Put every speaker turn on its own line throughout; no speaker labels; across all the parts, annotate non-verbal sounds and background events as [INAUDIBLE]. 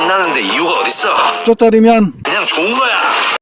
신나는데 이유가 어딨어?
쪼짜리면
그냥 좋은 거야.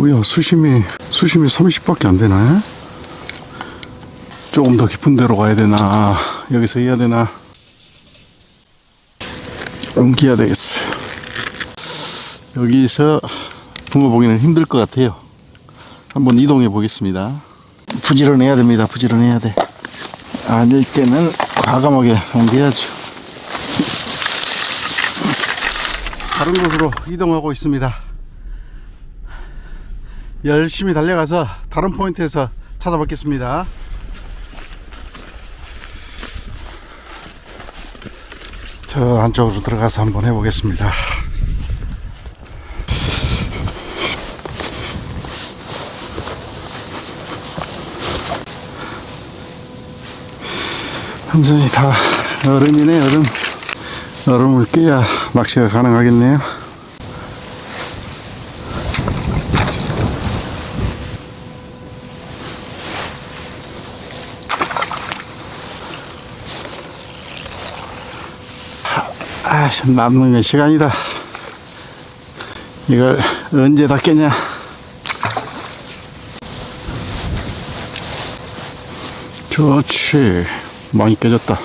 뭐야 수심이 수심이 30밖에 안 되나? 조금 더 깊은 데로 가야 되나? 여기서 해야 되나? 옮겨야 되겠어 여기서 붕어 보기는 힘들 것 같아요. 한번 이동해 보겠습니다. 부지런해야 됩니다. 부지런해야 돼. 아닐 때는 과감하게 옮겨야죠. 다른 곳으로 이동하고 있습니다 열심히 달려가서 다른 포인트에서 찾아뵙겠습니다. 저 안쪽으로 들어가서 한번 해보겠습니다. 완전히 다 얼음이네 얼음 얼음을 깨야 낚시가 가능하겠네요. 남는 건 시간이다. 이걸 언제 다 깨냐? 좋지. 많이 깨졌다.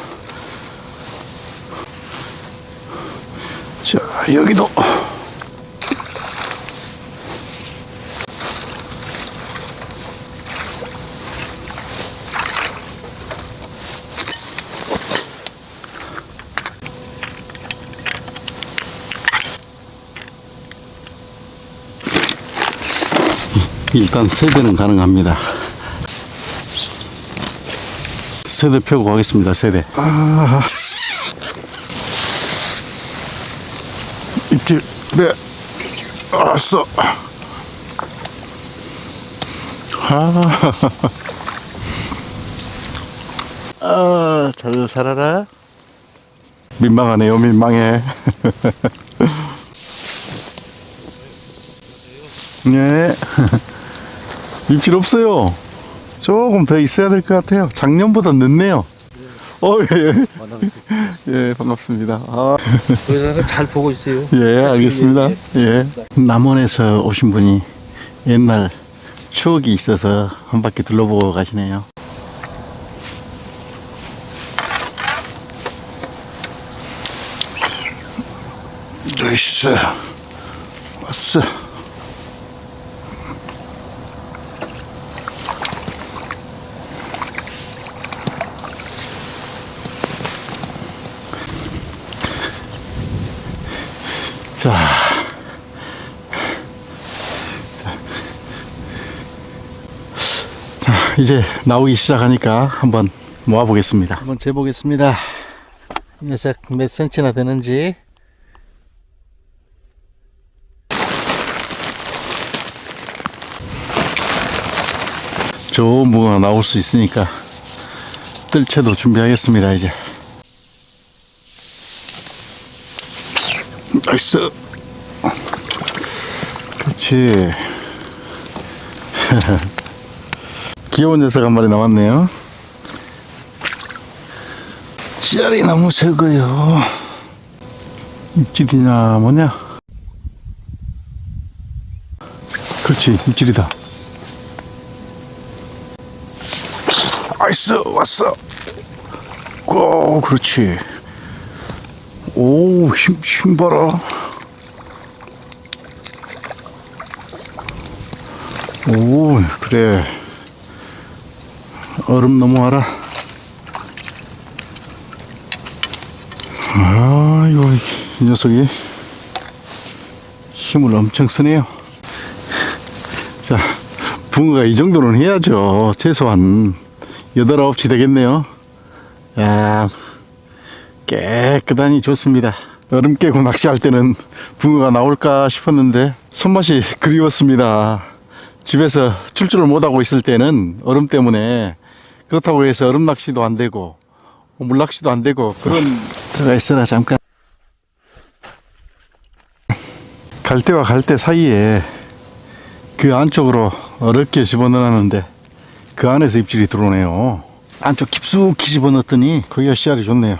자, 여기도. 일단 세대는 가능합니다. 세대 펴고 가겠습니다. 세대. 아, 입질 네 알았어. 아, 아, 잘 살아라. 민망하네요, 민망해. [LAUGHS] 네. [LAUGHS] 입질 없어요. 조금 더 있어야 될 것 같아요. 작년보다 늦네요. 어, 예, 예. 예, 반갑습니다. 아,
잘 보고 있어요.
예, 알겠습니다. 예. 남원에서 오신 분이 옛날 추억이 있어서 한 바퀴 둘러보고 가시네요. 으이씨, 왔어. 자. 자, 이제 나오기 시작하니까 한번 모아보겠습니다. 한번 재보겠습니다. 이 녀석 몇 센치나 되는지. 좋은 무가 나올 수 있으니까 뜰채도 준비하겠습니다, 이제. 나이스. 그렇지. [LAUGHS] 귀여운 녀석 한 마리 나왔네요. 씨알이 너무 적어요. 입질이냐, 뭐냐? 그렇지, 입질이다. 나이스, 왔어. 오, 그렇지. 오, 힘, 힘 봐라. 오, 그래. 얼음 넘어와라. 아, 이거, 이 녀석이 힘을 엄청 쓰네요. 자, 붕어가 이 정도는 해야죠. 최소한 여덟 아홉치 되겠네요. 야 깨끗하니 좋습니다. 얼음 깨고 낚시할 때는 붕어가 나올까 싶었는데 손맛이 그리웠습니다. 집에서 출출을 못하고 있을 때는 얼음 때문에 그렇다고 해서 얼음 낚시도 안 되고 물 낚시도 안 되고 그런 들어가 있어라 잠깐 갈대와 갈대 사이에 그 안쪽으로 어렵게 집어넣었는데 그 안에서 입질이 들어오네요. 안쪽 깊숙이 집어넣었더니 거기가 씨알이 좋네요.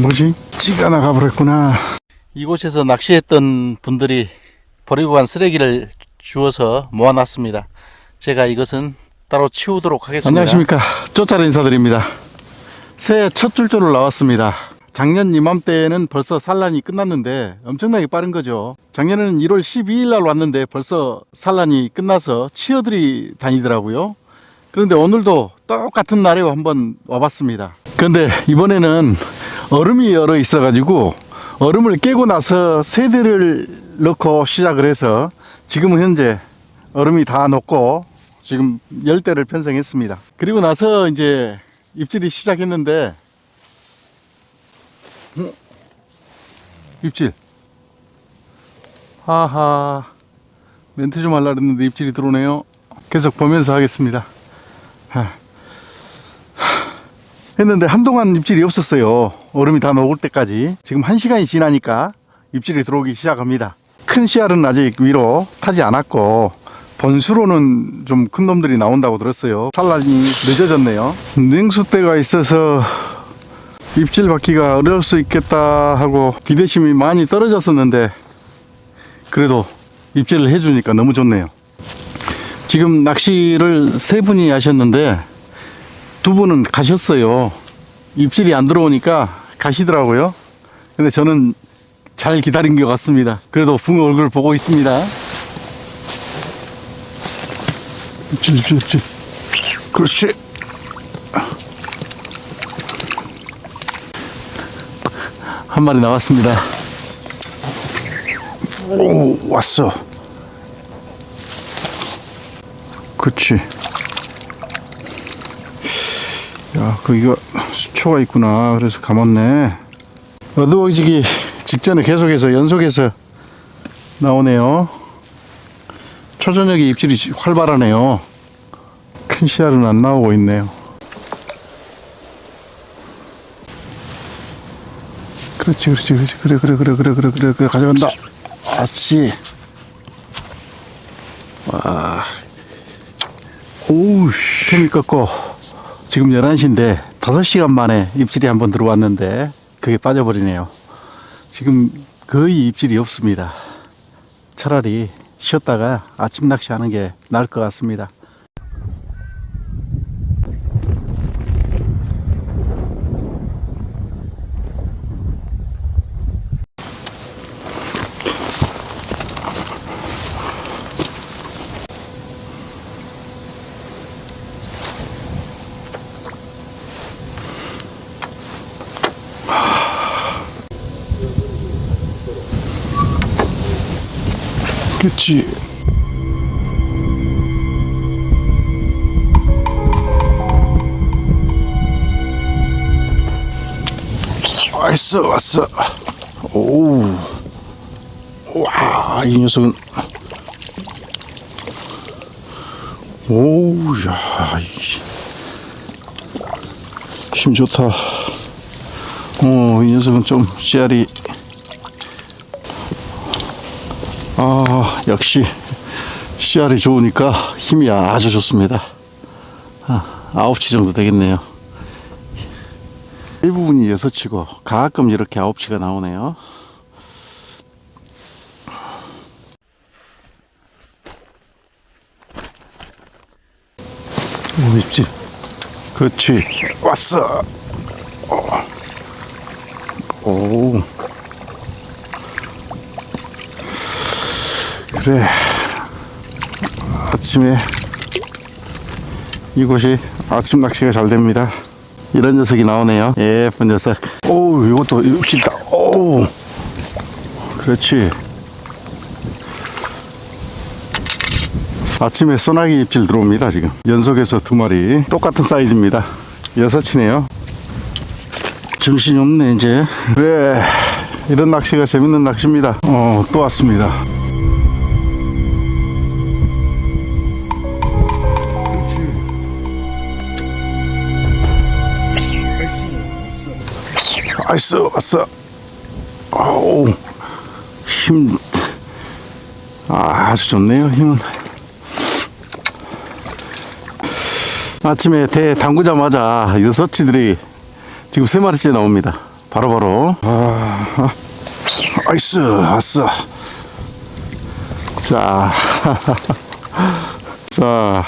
뭐지? 찌가 나가버렸구나. 이곳에서 낚시했던 분들이 버리고 간 쓰레기를 주워서 모아놨습니다. 제가 이것은 따로 치우도록 하겠습니다. 안녕하십니까. 쪼짜라 인사드립니다. 새해 첫 출조를 나왔습니다. 작년 이맘때는 벌써 산란이 끝났는데 엄청나게 빠른 거죠. 작년에는 1월 12일 날 왔는데 벌써 산란이 끝나서 치어들이 다니더라고요. 그런데 오늘도 똑같은 날에 한번 와봤습니다. 그런데 이번에는 얼음이 얼어 있어가지고 얼음을 깨고 나서 세대를 넣고 시작을 해서 지금은 현재 얼음이 다 녹고 지금 열대를 편성했습니다. 그리고 나서 이제 입질이 시작했는데 음, 입질 하하 멘트 좀 하려고 했는데 입질이 들어오네요 계속 보면서 하겠습니다 하. 했는데 한동안 입질이 없었어요. 얼음이 다 녹을 때까지. 지금 한 시간이 지나니까 입질이 들어오기 시작합니다. 큰 씨알은 아직 위로 타지 않았고 번수로는 좀 큰 놈들이 나온다고 들었어요. 산란이 늦어졌네요. 냉수대가 있어서 입질 받기가 어려울 수 있겠다 하고 기대심이 많이 떨어졌었는데 그래도 입질을 해주니까 너무 좋네요. 지금 낚시를 세 분이 하셨는데 두 분은 가셨어요. 입질이 안 들어오니까 가시더라고요. 근데 저는 잘 기다린 것 같습니다. 그래도 붕어 얼굴 보고 있습니다. 입질, 입질, 입질. 그렇지. 한 마리 나왔습니다. 오, 왔어. 그치. 야, 거기가 수초가 있구나. 그래서 감았네. 어두워지기 직전에 계속해서 연속해서 나오네요. 초저녁에 입질이 활발하네요. 큰 씨알은 안 나오고 있네요. 그렇지 그렇지 그렇지 그래 그래 그래 그래 그래 그래 그래 가져간다 아씨 와 오우 케미 꺾고 지금 11시인데 5시간 만에 입질이 한번 들어왔는데 그게 빠져버리네요. 지금 거의 입질이 없습니다. 차라리 쉬었다가 아침 낚시하는 게 나을 것 같습니다 그치. 왔어 왔어. 오우. 와이 녀석은. 오우 야 이- 힘 좋다. 어 이 녀석은 좀 씨알이 아, 역시 씨알이 좋으니까 힘이 아주 좋습니다. 아, 9치 정도 되겠네요. 이 부분이 6치고 가끔 이렇게 9치가 나오네요. 오, 입질. 그렇지. 왔어. 어. 오. 그래. 아침에 이곳이 아침 낚시가 잘 됩니다. 이런 녀석이 나오네요. 예쁜 녀석. 오 이것도 육질다 오 그렇지. 아침에 소나기 입질 들어옵니다 지금. 연속해서 두 마리. 똑같은 사이즈입니다. 여섯이네요. 정신이 없네 이제. 네. 이런 낚시가 재밌는 낚시입니다. 어또 왔습니다 아이스 왔어 아우 힘. 아, 아주 좋네요 힘은. 아침에 대 담그자마자 여섯치들이 지금 세 마리째 나옵니다. 바로바로. 아, 아, 아이스 왔어 자, [LAUGHS] 자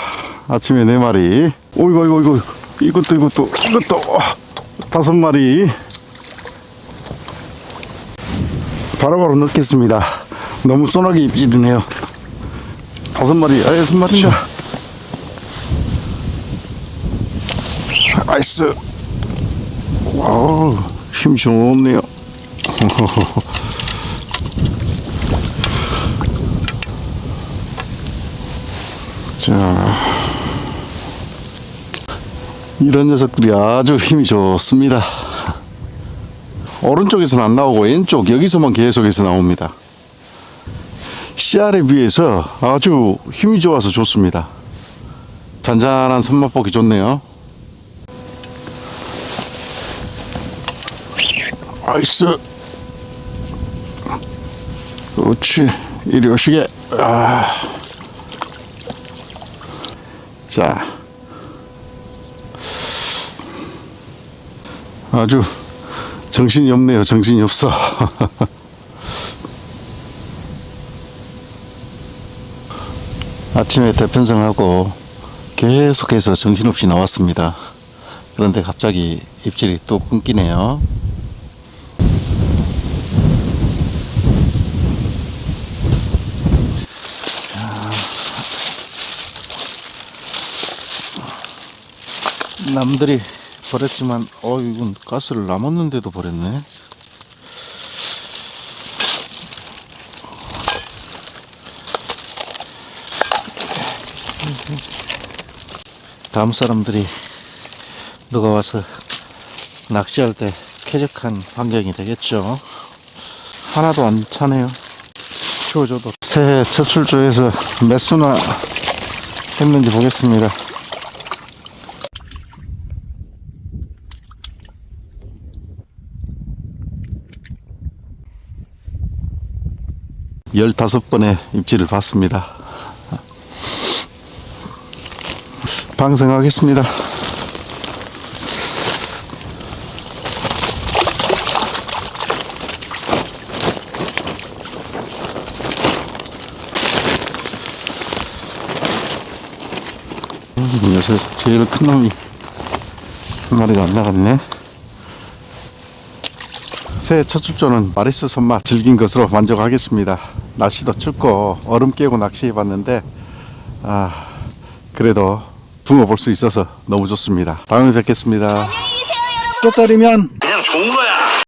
아침에 네 마리. 오이고 이거 이거 이것도 이것도 이것도. 어, 다섯 마리 바로바로 넣겠습니다. 너무 쏘나게 입질이네요. 다섯 마리, 아, 여섯 마리인가? 아이스. 와우, 힘 좋네요. [LAUGHS] 자, 이런 녀석들이 아주 힘이 좋습니다. 오른쪽에서는 안 나오고 왼쪽 여기서만 계속해서 나옵니다. 씨알에 비해서 아주 힘이 좋아서 좋습니다. 잔잔한 손맛 보기 좋네요. 아이스. 그렇지. 이리 오시게. 아. 자. 아주 정신이 없네요. 정신이 없어. [LAUGHS] 아침에 대편성하고 계속해서 정신없이 나왔습니다. 그런데 갑자기 입질이 또 끊기네요. 자, 남들이 버렸지만 어 이건 가스를 남았는데도 버렸네. 다음 사람들이 누가 와서 낚시할 때 쾌적한 환경이 되겠죠. 하나도 안 차네요. 치워줘도 새해 첫 출조에서 몇 수나 했는지 보겠습니다. 열다섯 번의 입질을 받습니다. 방생하겠습니다. 이 녀석 제일 큰 놈이 한 마리가 안 나갔네. 새해 첫 출조는 마리스 손맛 즐긴 것으로 만족하겠습니다. 날씨도 춥고 얼음 깨고 낚시해 봤는데 아 그래도 붕어 볼 수 있어서 너무 좋습니다. 다음에 뵙겠습니다. 또 따리면
그냥 좋은 거야.